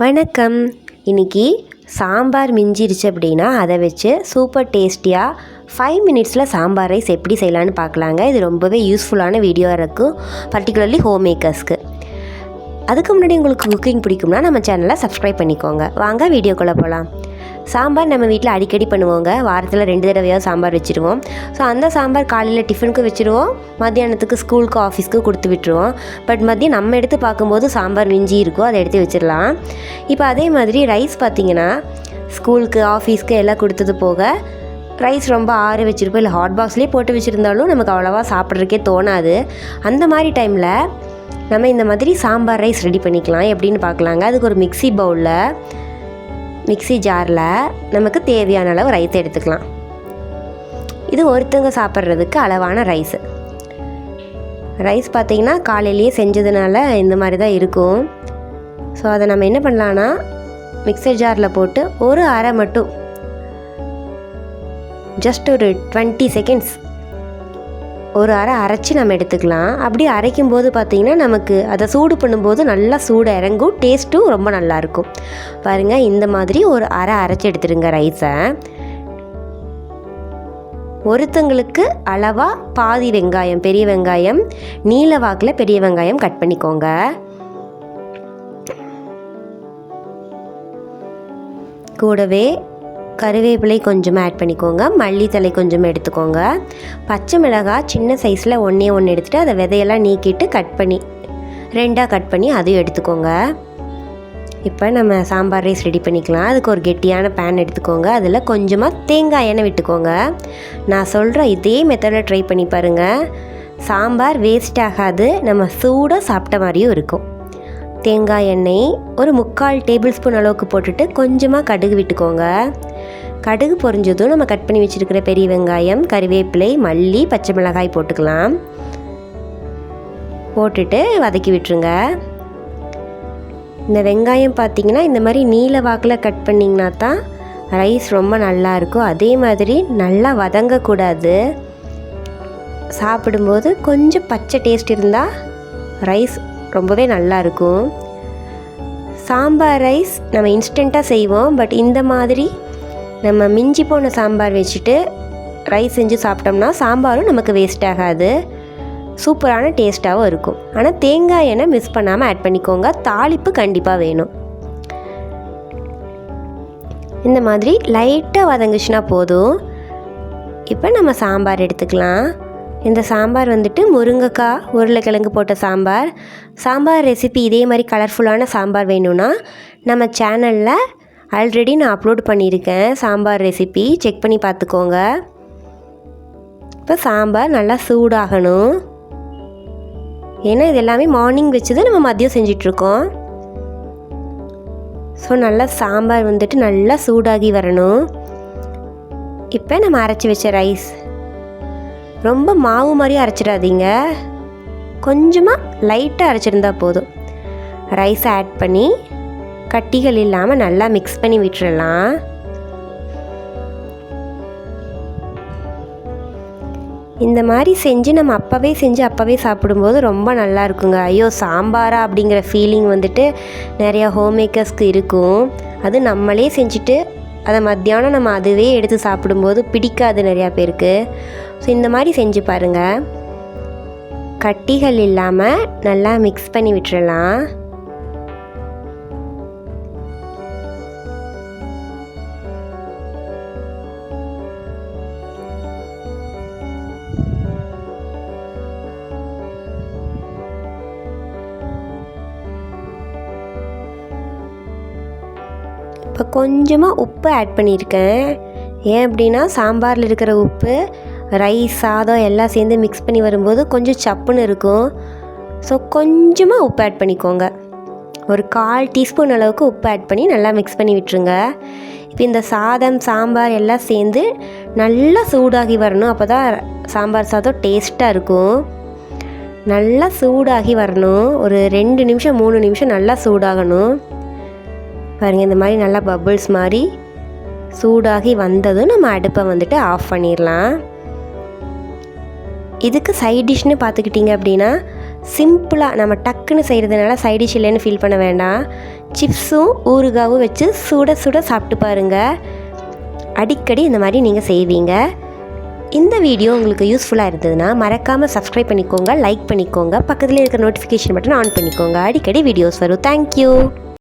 வணக்கம். இன்னைக்கு சாம்பார் மிஞ்சிருச்சு அப்படின்னா அதை வச்சு சூப்பர் டேஸ்டியாக ஃபைவ் மினிட்ஸில் சாம்பார் ரைஸ் எப்படி செய்யலான்னு பார்க்கலாங்க. இது ரொம்பவே யூஸ்ஃபுல்லான வீடியோவாக இருக்கும் பர்டிகுலர்லி ஹோம் மேக்கர்ஸ்க்கு அதுக்கு முன்னாடி உங்களுக்கு குக்கிங் பிடிக்கும்னா நம்ம சேனலை சப்ஸ்கிரைப் பண்ணிக்கோங்க. வாங்க வீடியோக்குள்ளே போகலாம் சாம்பார் நம்ம வீட்டில் அடிக்கடி பண்ணுவோங்க. வாரத்தில் ரெண்டு தடவையாவது சாம்பார் வச்சுருவோம். ஸோ அந்த சாம்பார் காலையில் டிஃபனுக்கு வச்சுருவோம். மத்தியானத்துக்கு ஸ்கூலுக்கு ஆஃபீஸ்க்கு கொடுத்து விட்டுருவோம். பட் மதியம் நம்ம எடுத்து பார்க்கும்போது சாம்பார் மிஞ்சி இருக்கோ அதை எடுத்து வச்சிடலாம் இப்போ அதே மாதிரி ரைஸ் பார்த்திங்கன்னா ஸ்கூலுக்கு ஆஃபீஸ்க்கு எல்லாம் கொடுத்தது போக ரைஸ் ரொம்ப ஆற வச்சுருப்போம். இல்லை ஹாட் பாக்ஸ்லேயே போட்டு வச்சுருந்தாலும் நமக்கு அவ்வளோவா சாப்பிட்றதுக்கே தோணாது. அந்த மாதிரி டைமில் நம்ம இந்த மாதிரி சாம்பார் ரைஸ் ரெடி பண்ணிக்கலாம். எப்படின்னு பார்க்கலாங்க. அதுக்கு ஒரு மிக்ஸி பவுலில் மிக்ஸி ஜாரில் நமக்கு தேவையான அளவு ரைஸ் எடுத்துக்கலாம். இது ஒருத்தங்க சாப்பிட்றதுக்கு அளவான ரைஸு ரைஸ் பார்த்திங்கன்னா காலையிலேயே செஞ்சதுனால இந்த மாதிரி தான் இருக்கும். ஸோ அதை நம்ம என்ன பண்ணலான்னா மிக்சர் ஜாரில் போட்டு ஒரு அரை மட்டும் ஜஸ்ட் ஒரு டுவெண்ட்டி செகண்ட்ஸ் ஒரு அரை அரைச்சி நம்ம எடுத்துக்கலாம். அப்படி அரைக்கும் போது பார்த்திங்கன்னா நமக்கு அதை சூடு பண்ணும்போது நல்லா சூடு இறங்கும் டேஸ்ட்டும் ரொம்ப நல்லாயிருக்கும் பாருங்கள் இந்த மாதிரி ஒரு அரை அரைச்சி எடுத்துருங்க ரைஸை ஒருத்தங்களுக்கு அளவாக பாதி வெங்காயம் பெரிய வெங்காயம் நீல வாக்கில் பெரிய வெங்காயம் கட் பண்ணிக்கோங்க. கூடவே கருவேப்பிலை கொஞ்சம் ஆட் பண்ணிக்கோங்க. மல்லித்தலை கொஞ்சம் எடுத்துக்கோங்க. பச்சை மிளகாய் சின்ன சைஸில் ஒன்றே ஒன்று எடுத்துகிட்டு அதை விதையெல்லாம் நீக்கிட்டு கட் பண்ணி ரெண்டாக கட் பண்ணி அதையும் எடுத்துக்கோங்க. இப்போ நம்ம சாம்பார் ரைஸ் ரெடி பண்ணிக்கலாம். அதுக்கு ஒரு கெட்டியான பேன் எடுத்துக்கோங்க. அதில் கொஞ்சமாக தேங்காய் எண்ணெய் விட்டுக்கோங்க. நான் சொல்கிற இதே மெத்தடில் ட்ரை பண்ணி பாருங்கள் சாம்பார் வேஸ்ட் ஆகாது. நம்ம சூடாக சாப்பிட்ட மாதிரியும் இருக்கும். தேங்காய் எண்ணெய் ஒரு முக்கால் டேபிள் ஸ்பூன் அளவுக்கு போட்டுட்டு கொஞ்சமாக கடுகு விட்டுக்கோங்க. கடுகு பொரிஞ்சதும் நம்ம கட் பண்ணி வச்சுருக்கிற பெரிய வெங்காயம் கறிவேப்பிலை மல்லி பச்சை மிளகாய் போட்டுக்கலாம். போட்டுட்டு வதக்கி விட்டுருங்க. இந்த வெங்காயம் பார்த்தீங்கன்னா இந்த மாதிரி நீல வாக்கில் கட் பண்ணிங்கன்னா தான் ரைஸ் ரொம்ப நல்லா இருக்கும். அதே மாதிரி நல்லா வதங்கக்கூடாது. சாப்பிடும்போது கொஞ்சம் பச்சை டேஸ்ட் இருந்தால் ரைஸ் ரொம்பவே நல்லா இருக்கும் சாம்பார் ரைஸ் நம்ம இன்ஸ்டண்ட்டாக செய்வோம். பட் இந்த மாதிரி நம்ம மிஞ்சி போன சாம்பார் வச்சுட்டு ரைஸ் செஞ்சு சாப்பிட்டோம்னா சாம்பாரும் நமக்கு வேஸ்ட் ஆகாது. சூப்பரான டேஸ்ட்டாகவும் இருக்கும். ஆனால் தேங்காய் எண்ணெய் மிஸ் பண்ணாமல் ஆட் பண்ணிக்கோங்க. தாளிப்பு கண்டிப்பாக வேணும். இந்த மாதிரி லைட்டாக வதங்குச்சுன்னா போதும். இப்போ நம்ம சாம்பார் எடுத்துக்கலாம். இந்த சாம்பார் வந்துட்டு முருங்கைக்காய் உருளைக்கிழங்கு போட்ட சாம்பார். சாம்பார் ரெசிபி இதே மாதிரி கலர்ஃபுல்லான சாம்பார் வேணும்னா நம்ம சேனலில் ஆல்ரெடி நான் அப்லோட் பண்ணியிருக்கேன் சாம்பார் ரெசிபி செக் பண்ணி பார்த்துக்கோங்க. இப்போ சாம்பார் நல்லா சூடாகணும். ஏன்னா இது எல்லாமே மார்னிங் வச்சது நம்ம மதியம் செஞ்சிட்ருக்கோம். ஸோ நல்லா சாம்பார் வந்துட்டு நல்லா சூடாகி வரணும். இப்போ நம்ம அரைச்சி வச்ச ரைஸ் ரொம்ப மாவு மாதிரி அரைச்சிடாதீங்க. கொஞ்சமாக லைட்டாக அரைச்சிருந்தா போதும். ரைஸ் ஆட் பண்ணி கட்டிகள் இல்லாமல் நல்லா மிக்ஸ் பண்ணி விட்டுறலாம். இந்த மாதிரி செஞ்சு நம்ம அப்போவே செஞ்சு அப்போவே சாப்பிடும்போது ரொம்ப நல்லா இருக்குங்க. ஐயோ சாம்பாரா அப்படிங்கிற ஃபீலிங் வந்துட்டு நிறையா ஹோம் மேக்கர்ஸ்க்கு இருக்கும். அது நம்மளே செஞ்சுட்டு அதை மத்தியானம் நம்ம அதுவே எடுத்து சாப்பிடும்போது பிடிக்காது நிறையா பேருக்கு. ஸோ இந்த மாதிரி செஞ்சு பாருங்கள் கட்டிகள் இல்லாமல் நல்லா மிக்ஸ் பண்ணி விட்டுறலாம். இப்போ கொஞ்சமாக உப்பு ஆட் பண்ணியிருக்கேன். ஏன் அப்படின்னா சாம்பாரில் இருக்கிற உப்பு ரைஸ் சாதம் எல்லாம் சேர்ந்து மிக்ஸ் பண்ணி வரும்போது கொஞ்சம் சப்புன்னு இருக்கும். ஸோ கொஞ்சமாக உப்பு ஆட் பண்ணிக்கோங்க. ஒரு கால் டீஸ்பூன் அளவுக்கு உப்பு ஆட் பண்ணி நல்லா மிக்ஸ் பண்ணி விட்டுருங்க. இப்போ இந்த சாதம் சாம்பார் எல்லாம் சேர்ந்து நல்லா சூடாகி வரணும். அப்போ தான் சாம்பார் சாதம் டேஸ்ட்டாக இருக்கும். நல்லா சூடாகி வரணும். ஒரு ரெண்டு நிமிஷம் மூணு நிமிஷம் நல்லா சூடாகணும். பாருங்கள் இந்த மாதிரி நல்லா பபிள்ஸ் மாதிரி சூடாகி வந்ததும் நம்ம அடுப்பை வந்துட்டு ஆஃப் பண்ணிடலாம். இதுக்கு சைட் டிஷ்னு பார்த்துக்கிட்டிங்க அப்படின்னா சிம்பிளாக நம்ம டக்குன்னு செய்கிறதுனால சைட் டிஷ் இல்லைன்னு ஃபீல் பண்ண வேண்டாம். சிப்ஸும் ஊறுகாவும் வச்சு சுட சுட சாப்பிட்டு பாருங்கள் அடிக்கடி இந்த மாதிரி நீங்கள் செய்வீங்க. இந்த வீடியோ உங்களுக்கு யூஸ்ஃபுல்லாக இருந்ததுன்னா மறக்காமல் சப்ஸ்கிரைப் பண்ணிக்கோங்க லைக் பண்ணிக்கோங்க பக்கத்தில் இருக்கிற நோட்டிஃபிகேஷன் பட்டன் ஆன் பண்ணிக்கோங்க. அடிக்கடி வீடியோஸ் வரும். தேங்க்யூ